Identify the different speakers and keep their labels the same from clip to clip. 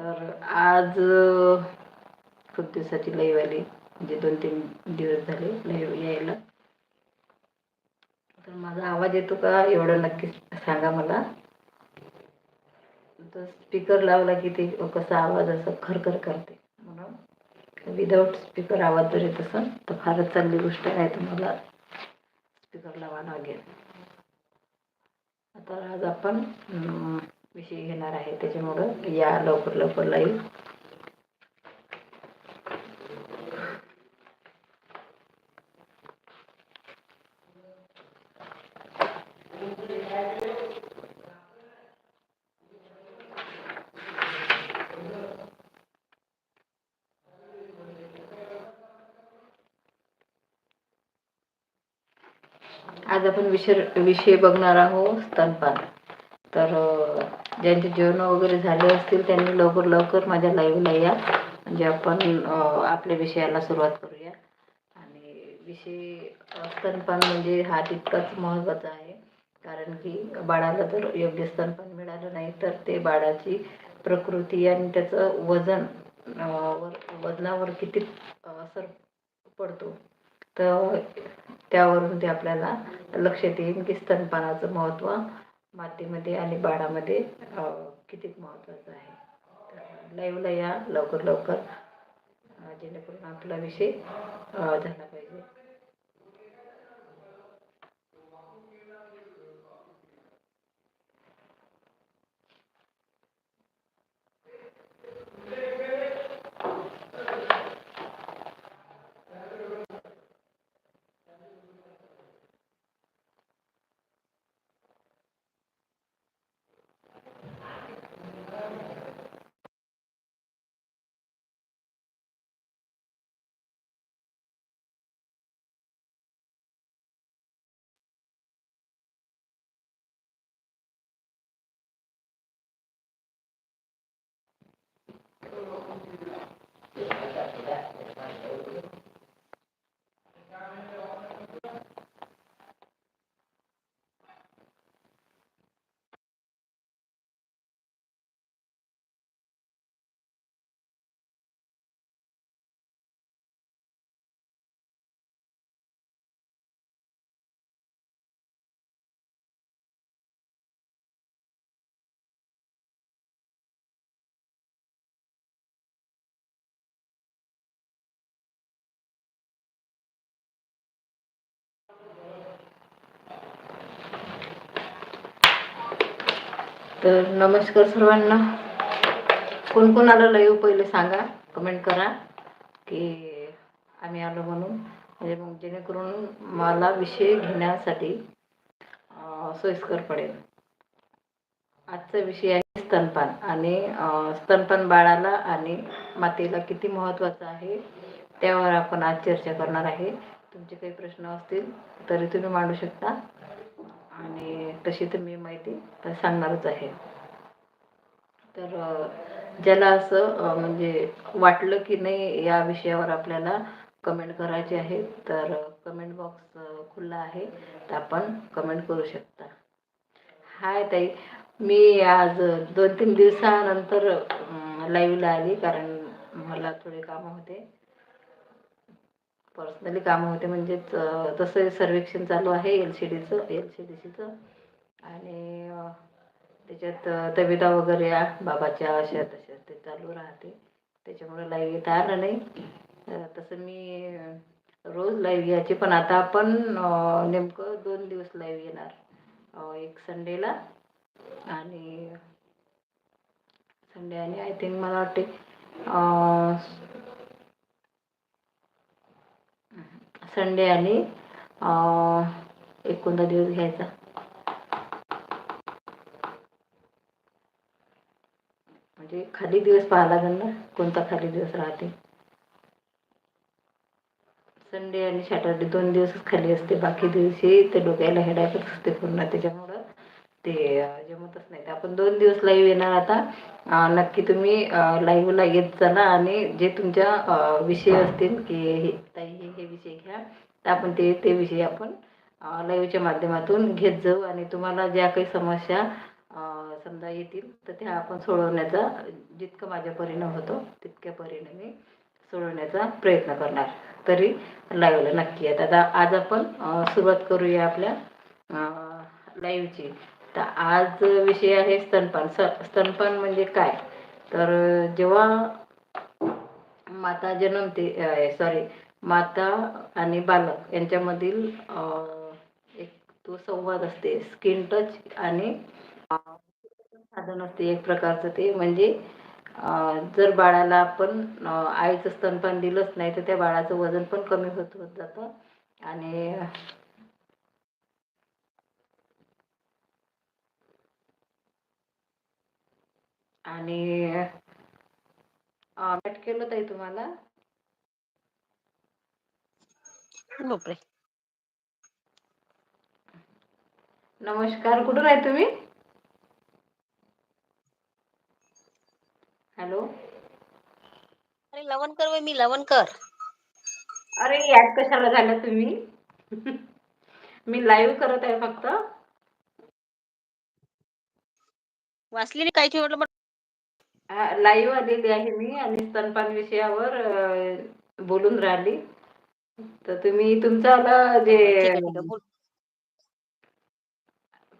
Speaker 1: तर आज अ, खूप दिवसाची आली म्हणजे दोन तीन दिवस झाले लई यायला. तर माझा आवाज येतो का? एवढं नक्की सांगा मला. तर स्पीकर लावला की ते कसा आवाज असं खरखर करते म्हणून. विदाऊट स्पीकर आवाज जर येत असेल तर फारच चांगली गोष्ट आहे तुम्हाला स्पीकर लावा लागेल. आता आज आपण विषय घेणार आहे. त्याच्यामुळं या लवकर लवकर लाईव्ह. आज आपण विषय विषय बघणार आहोत स्तनपान. तर ज्यांचे जेवण वगैरे झाले असतील त्यांनी लवकर लवकर माझ्या लाईव्हला या. म्हणजे आपण आपल्या विषयाला सुरुवात करूया. आणि विषय स्तनपान म्हणजे हा तितकाच महत्त्वाचा आहे. कारण की बाळाला जर योग्य स्तनपान मिळालं नाही तर ते बाळाची प्रकृती आणि त्याचं वजन वर वजनावर किती असर पडतो. तर त्यावरून ते आपल्याला लक्षात येईल की स्तनपानाचं महत्त्व मातेमध्ये आणि बाळामध्ये किती महत्त्वाचं आहे. तर लाईव्हला या लवकर लवकर जेणेकरून आपला विषय झाला पाहिजे. तर नमस्कार सर्वांना. कोण कोण आलं लाईव्ह हो पहिले सांगा. कमेंट करा. की आम्ही आलो म्हणून. म्हणजे मग जेणेकरून मला विषय घेण्यासाठी सोयीस्कर पडेल. आजचा विषय आहे स्तनपान आणि स्तनपान बाळाला आणि मातेला किती महत्त्वाचं आहे त्यावर आपण आज चर्चा करणार आहे. तुमचे काही प्रश्न असतील तरी तुम्ही मांडू शकता. तशी तर मी माहिती सांगणारच आहे. तर ज्याला असं म्हणजे वाटलं की नाही या विषयावर आपल्याला कमेंट करायचे आहे तर कमेंट बॉक्स खुला आहे. तर आपण कमेंट करू शकता. हाय ताई. मी आज दोन तीन दिवसानंतर लाईव्हला आली कारण मला थोडे कामं होते. पर्सनली कामं होते म्हणजेच तसं सर्वेक्षण चालू आहे एल सी डीचं एल सी डी सीचं आणि त्याच्यात अं, तबिता वगैरे बाबाच्या अशा तशा ते चालू राहते. त्याच्यामुळे लाईव्ह येता आलं नाही. तसं मी रोज लाईव्ह यायचे. पण आता आपण नेमकं दोन दिवस लाईव्ह येणार. एक संडेला आणि संडे आणि आय थिंक मला वाटते संडे आणि एकोणदा दिवस घ्यायचा. म्हणजे खाली दिवस पाहायला लागेल ना? कोणता खाली दिवस राहते? संडे आणि सॅटर्डे दोन दिवसच खाली असते. बाकी दिवशी ते डोक्याला हेडायकच असते पूर्ण. त्याच्यामुळं ते जमतच नाही. आपण दोन दिवस लाईव्ह येणार आता. नक्की तुम्ही लाईव्हला येत चला आणि जे तुमच्या विषय असतील की हे ताई हे हे विषय घ्या. तर आपण ते ते विषय आपण लाईव्हच्या माध्यमातून घेत जाऊ आणि तुम्हाला ज्या काही समस्या समजा येतील तर त्या आपण सोडवण्याचा जितकं माझ्या परिणाम होतो तितक्या परीने मी सोडवण्याचा प्रयत्न करणार. तरी लाईव्हला नक्की आहेत आता आज आपण सुरुवात करूया आपल्या लाईव्हची तर आज विषय आहे स्तनपान. स स्तनपान म्हणजे काय? तर जेव्हा माता जन्मते सॉरी माता आणि बालक यांच्यामधील एक तो संवाद असते. स्किन टच आणि साधन असते एक प्रकारचं ते. म्हणजे जर बाळाला आपण आईचं स्तनपान दिलंच नाही तर त्या बाळाचं वजन पण कमी होत होत जातं. आणि आणि अं, केलं ताई तुम्हाला? नमस्कार. कुठून आहे तुम्ही? हॅलो.
Speaker 2: अरे लवणकर वय मी लवणकर
Speaker 1: अरे याद कशाला झाला तुम्ही? मी लाईव्ह करत आहे फक्त.
Speaker 2: वाचली नाही काय म्हटलं
Speaker 1: लाईव्ह आलेली आहे मी आणि स्तनपान विषयावर अं, बोलून राहिली. तर तुम्ही तुमचं जे
Speaker 2: ठीक आहे ठीक आहे बोल.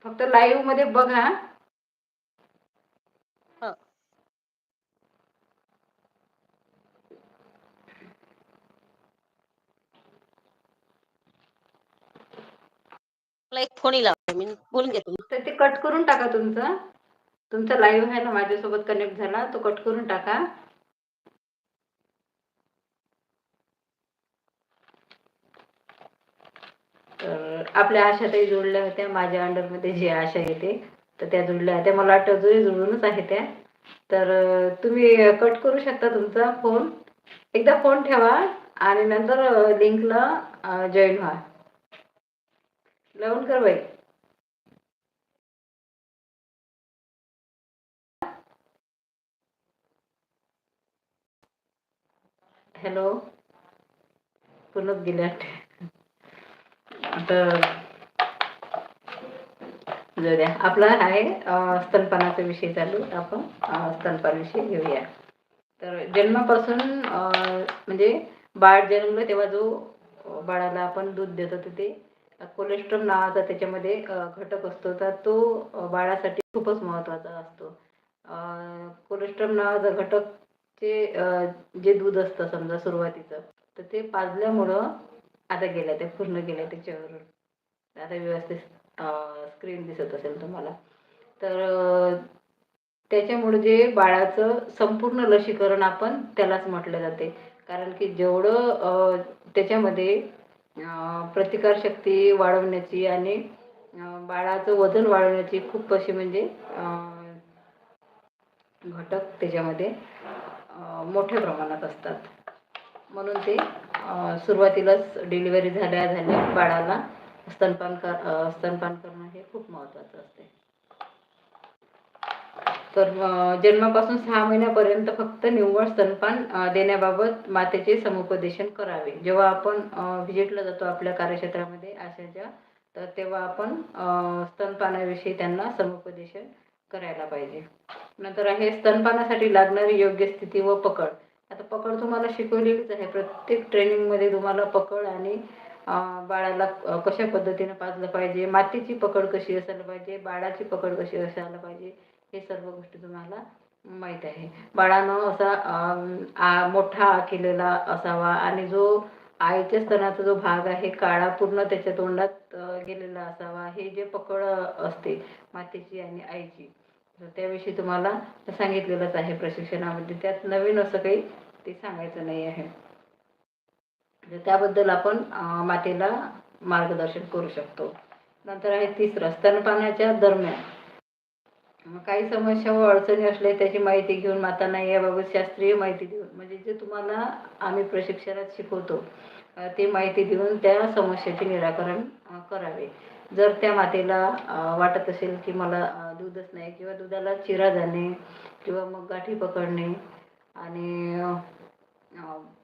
Speaker 1: फक्त लाईव्हमध्ये बघा.
Speaker 2: मला एक फोन लावला मी बोलून घेतो.
Speaker 1: तर ते कट करून टाका तुमचं. तुमचा लाईव्ह आहे ना माझ्यासोबत कनेक्ट झाला तो कट करून टाका. तर आपल्या आशाताई जोडल्या होत्या माझ्या अंडरमध्ये जी आशा येते तर त्या जुळल्या होत्या. मला वाटतं अजूनही जुळूनच आहे त्या. तर तुम्ही कट करू शकता तुमचा फोन एकदा फोन ठेवा आणि नंतर लिंकला जॉईन व्हा. लावून कर बाई. हॅलो. पुन्हा गेल्या आता जाऊ द्या. आपला आहे स्तनपानाचा विषय चालू. आपण स्तनपानाविषयी घेऊया. तर जन्मापासून म्हणजे बाळ जन्मलं तेव्हा जो बाळाला आपण दूध देतो ते कोलेस्ट्रॉल नावाचा त्याच्यामध्ये घटक असतो. तर तो बाळासाठी खूपच महत्त्वाचा असतो. कोलेस्ट्रॉल नावाचा घटक ते जे दूध असतं समजा सुरुवातीचं तर ते पाजल्यामुळं आता गेलं ते पूर्ण गेलं त्याच्यावरून. आता व्यवस्थित स्क्रीन दिसत असेल तुम्हाला. तर त्याच्यामुळे जे बाळाचं संपूर्ण लसीकरण आपण त्यालाच म्हटलं जाते. कारण की जेवढं त्याच्यामध्ये प्रतिकारशक्ती वाढवण्याची आणि बाळाचं वजन वाढवण्याची खूप अशी म्हणजे घटक त्याच्यामध्ये मोठ्या प्रमाणात असतात. म्हणून ते सुरुवातीलाच डिलिव्हरी झाल्या झाल्या बाळाला स्तनपान कर स्तनपान करणं हे खूप महत्त्वाचं असते. तर जन्मापासून सहा महिन्यापर्यंत फक्त निव्वळ स्तनपान देण्याबाबत मातेचे समुपदेशन करावे. जेव्हा आपण व्हिजिटला जातो आपल्या कार्यक्षेत्रामध्ये आशाच्या तर तेव्हा आपण स्तनपानाविषयी त्यांना समुपदेशन करायला पाहिजे. नंतर आहे स्तनपानासाठी लागणारी योग्य स्थिती व पकड. आता पकड तुम्हाला शिकवलेलीच आहे. प्रत्येक ट्रेनिंगमध्ये तुम्हाला पकड आणि बाळाला कशा पद्धतीनं पाजलं पाहिजे मातीची पकड कशी असायला पाहिजे बाळाची पकड कशी असायला पाहिजे हे सर्व गोष्टी तुम्हाला माहीत आहे. बाळानं असा आ मोठा केलेला असावा आणि जो आईच्या स्तनाचा जो भाग आहे काळा पूर्ण त्याच्या तोंडात गेलेला असावा हे जे पकड असते मातेची आणि आईची तर त्याविषयी तुम्हाला सांगितलेलंच आहे प्रशिक्षणामध्ये. त्यात नवीन असं काही ते सांगायचं नाही आहे. तर त्याबद्दल आपण मातेला मार्गदर्शन करू शकतो. नंतर आहे तिसरं स्तनपानाच्या दरम्यान. काही समस्या व अडचणी असल्या त्याची माहिती घेऊन मातांना याबाबत शास्त्रीय माहिती देऊन म्हणजे जे तुम्हाला आम्ही प्रशिक्षणात शिकवतो ते माहिती देऊन त्या समस्येचे निराकरण करावे. जर त्या मातेला वाटत असेल की मला दूधच नाही किंवा दुधाला चिरा जाणे किंवा मग गाठी पकडणे आणि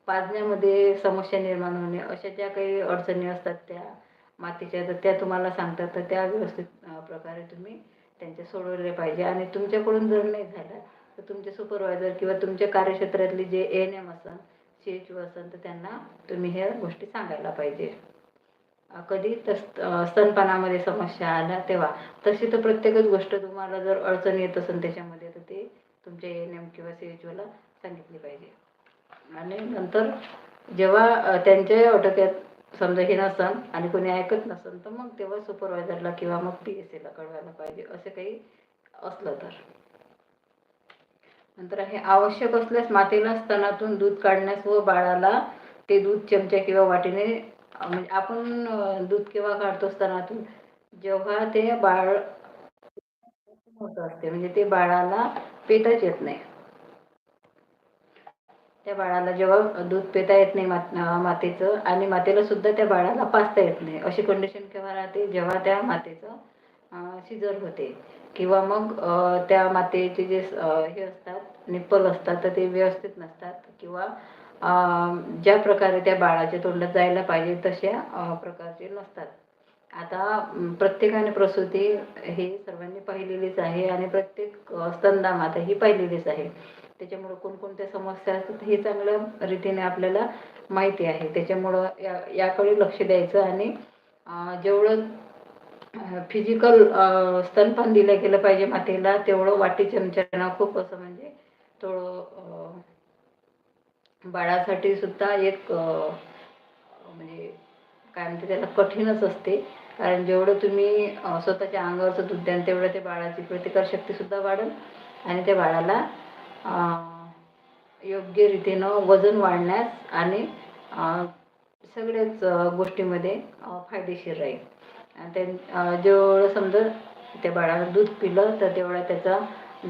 Speaker 1: पाजण्यामध्ये समस्या निर्माण होणे अशा ज्या काही अडचणी असतात त्या मातीच्या तर त्या तुम्हाला सांगतात तर त्या व्यवस्थित प्रकारे तुम्ही त्यांचे सोडवले पाहिजे. आणि तुमच्याकडून जर नाही झालं तर तुमचे सुपरवायझर किंवा तुमच्या कार्यक्षेत्रातले जे एन एम असन सी एच ओ असन तर त्यांना तुम्ही ह्या गोष्टी सांगायला पाहिजे. कधी तस स्तनपानामध्ये समस्या आल्या तेव्हा. तशी तर प्रत्येकच गोष्ट तुम्हाला जर अडचण येत असेल त्याच्यामध्ये तर ते तुमच्या एन एम किंवा सी एच ओला सांगितली पाहिजे. आणि नंतर जेव्हा त्यांच्या अटक्यात समजा हे नसन आणि कोणी ऐकत नसन तर मग तेव्हा सुपरवायझरला किंवा मग पी एस एला कळवायला पाहिजे असं काही असलं तर. नंतर हे आवश्यक असल्यास मातेला स्तनातून दूध काढण्यास व बाळाला ते दूध चमचा किंवा वाटीने म्हणजे आपण दूध केव्हा काढतो स्तनातून? जेव्हा ते बाळ असते म्हणजे ते बाळाला पेटच येत नाही. त्या बाळाला जेव्हा दूध पिता येत नाही मात मातेचं आणि मातेला सुद्धा त्या बाळाला पाचता येत नाही. अशी कंडिशन केव्हा राहते? जेव्हा त्या मातेचं शिजर होते. किंवा मग त्या मातेचे जे हे असतात निप्पल असतात तर ते व्यवस्थित नसतात. किंवा ज्या प्रकारे त्या बाळाच्या तोंडात जायला पाहिजे तशा प्रकारचे नसतात. आता प्रत्येकाने प्रसूती हे सर्वांनी पाहिलेलीच आहे आणि प्रत्येक अं, स्तनदा माता ही पाहिलेलीच आहे. त्याच्यामुळं कोणकोणत्या समस्या असतात हे चांगल्या रीतीने आपल्याला माहिती आहे. त्याच्यामुळं या याकडे लक्ष द्यायचं आणि जेवढं फिजिकल स्तनपान दिलं गेलं पाहिजे मातेला तेवढं वाटी चमच्यानं खूप असं म्हणजे थोडं बाळासाठी सुद्धा एक म्हणजे काय म्हणते त्याला कठीणच असते. कारण जेवढं तुम्ही स्वतःच्या अंगावरचं दूध द्याल तेवढं त्या बाळाची प्रतिकारशक्तीसुद्धा वाढेल आणि त्या बाळाला योग्य रीतीनं वजन वाढण्यास आणि सगळ्याच गोष्टीमध्ये फायदेशीर राहील. आणि जेवढं समजा त्या बाळाला दूध पिलं तर तेवढा त्याचा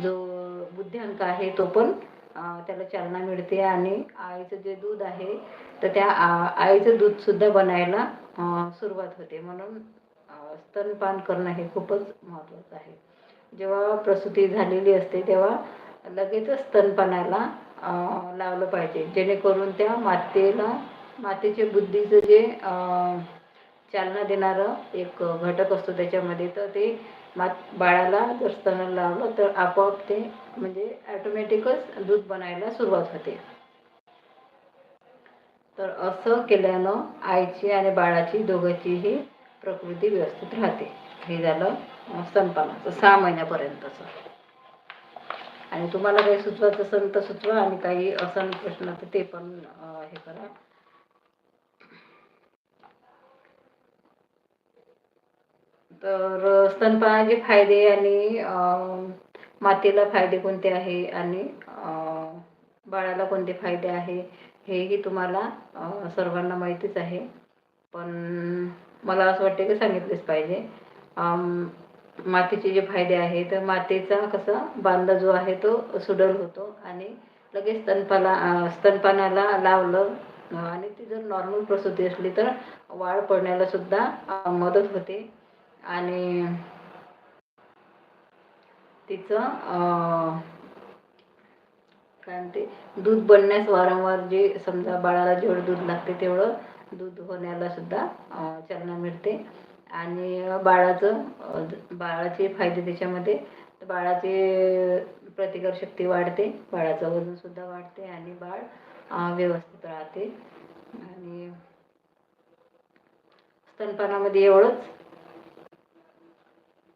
Speaker 1: जो बुद्ध्यांक आहे तो पण त्याला चालना मिळते आणि आईचं जे दूध आहे तर त्या आ- आईचं दूधसुद्धा बनायला सुरुवात होते. म्हणून स्तनपान करणं हे खूपच महत्त्वाचं आहे. जेव्हा प्रसूती झालेली असते तेव्हा लगेचच स्तनपानाला लावलं पाहिजे. जेणेकरून त्या मातेला मातेच्या बुद्धीचं जे चालना देणारं एक घटक असतो त्याच्यामध्ये तर ते मात बाळाला जर स्तनाला लावलं तर आपोआप ते म्हणजे ॲटोमॅटिकच दूध बनायला सुरुवात होते. तर असं केल्यानं आईची आणि बाळाची दोघांचीही प्रकृती व्यवस्थित राहते. हे झालं स्तनपानाचं सहा महिन्यापर्यंतचं. आणि तुम्हाला काही सुचवायचं असेल तर सुचवा आणि काही असेल प्रश्न तर ते पण हे करा. तर स्तनपानाचे फायदे आणि मातेला फायदे कोणते आहे आणि बाळाला कोणते फायदे आहे हेही तुम्हाला सर्वांना माहितीच आहे. पण मला असं वाटते की सांगितलेच पाहिजे. मातीचे जे फायदे आहे तर मातेचा कसा बांधा जो आहे तो सुडल होतो आणि लगेच स्तनपाला स्तनपानाला लावलं. आणि ती जर नॉर्मल प्रसूती असली तर वाळ पडण्याला सुद्धा मदत होते. आणि तिचं अं, काय म्हणते? दूध बनण्यास वारंवार जे समजा बाळाला जेवढं दूध लागते तेवढं दूध होण्याला सुद्धा चालना मिळते. आणि बाळाचं बाळाचे फायदे त्याच्यामध्ये. बाळाचे प्रतिकारशक्ती वाढते बाळाचं वजनसुद्धा वाढते आणि बाळ व्यवस्थित राहते. आणि स्तनपानामध्ये एवढंच.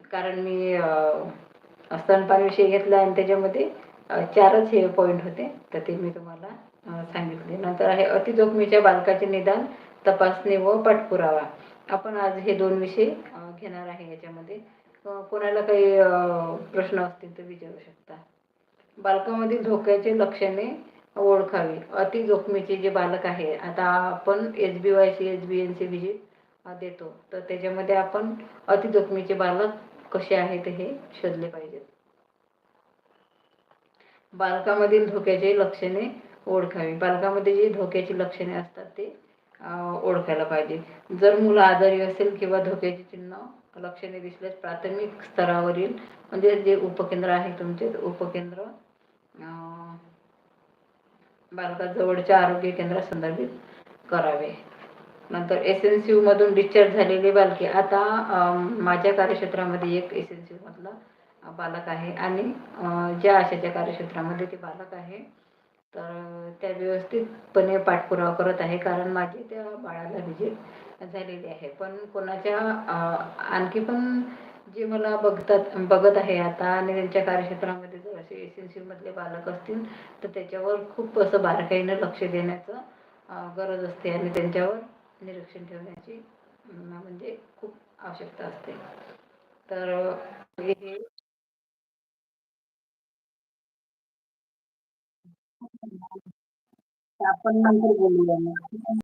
Speaker 1: कारण मी अं, स्तनपानविषयी घेतला आणि त्याच्यामध्ये चारच हे पॉईंट होते. तर ते मी तुम्हाला सांगितले. नंतर आहे अतिजोखमीच्या बालकाचे निदान तपासणी व पाठपुरावा आपण आज हे दोन विषय घेणार आहे याच्यामध्ये. कोणाला काही प्रश्न असतील तर विचारू शकता. बालकामधील धोक्याचे लक्षणे ओळखावी. अति जोखमीचे जे बालक आहे आता आपण H B Y C H B N C visit देतो. तर त्याच्यामध्ये आपण अति जोखमीचे बालक कसे आहेत हे शोधले पाहिजेत. बालकामधील धोक्याचे लक्षणे ओळखावी. बालकामध्ये जे धोक्याची लक्षणे असतात ते ओळखायला पाहिजे. जर मुलं आजारी असेल किंवा धोक्याची चिन्ह लक्षणे दिसल्यास प्राथमिक स्तरावरील म्हणजे जे उपकेंद्र आहे तुमचे उपकेंद्र अं, बालकाजवळच्या आरोग्य केंद्रात संदर्भित करावे. नंतर एस एन सी मधून डिस्चार्ज झालेले बालके. आता माझ्या कार्यक्षेत्रामध्ये एक एस एन सी मधला बालक आहे आणि ज्या आशाच्या कार्यक्षेत्रामध्ये ते बालक आहे तर त्या व्यवस्थितपणे पाठपुरावा करत आहे. कारण माझी त्या बाळाला विजिट झालेली आहे. पण कोणाच्या आणखी पण जे मला बघतात बघत आहे आता आणि त्यांच्या कार्यक्षेत्रामध्ये जर असे एस एन सीमधले बालक असतील तर त्याच्यावर खूप असं बारकाईनं लक्ष देण्याचं गरज असते. आणि त्यांच्यावर निरीक्षण ठेवण्याची म्हणजे खूप आवश्यकता असते. तर हे आपण नंतर बोलूया. मग